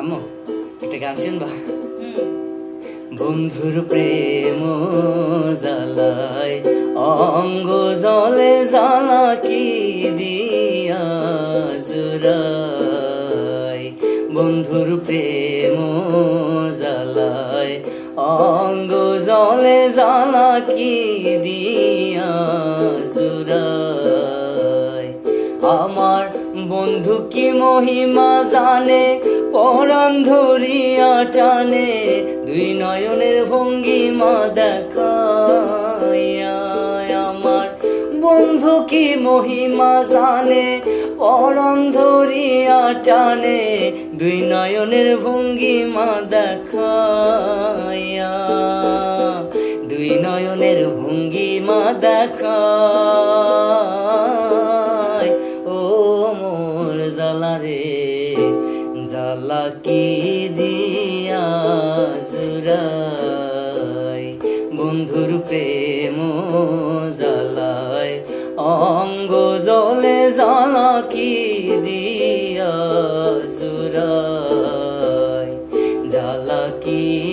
আম্মু একটা গান শুনবা? বন্ধুর প্রেম জ্বালায় অঙ্গ জলে জ্বালা কি দিয়া জুরাই বন্ধুর প্রেম জ্বালায় অঙ্গ জলে জ্বালা কি দিয়া জুরাই আমার বন্ধু কি মহিমা জানে পরাণ ধরিয়া টানে, দুই নয়নের ভঙ্গিমা দেখাইয়া আমার। বন্ধু কি মহিমা জানে, পরাণ ধরিয়া টানে, দুই নয়নের ভঙ্গিমা দেখাইয়া। দুই নয়নের ভঙ্গিমা দেখায় ও মোর জ্বালা রে। জ্বালা কি দিয়া জুরাই বন্ধুর প্রেম জালাই অঙ্গ জলে জ্বালা কি দিয়া জুরাই জ্বালা কি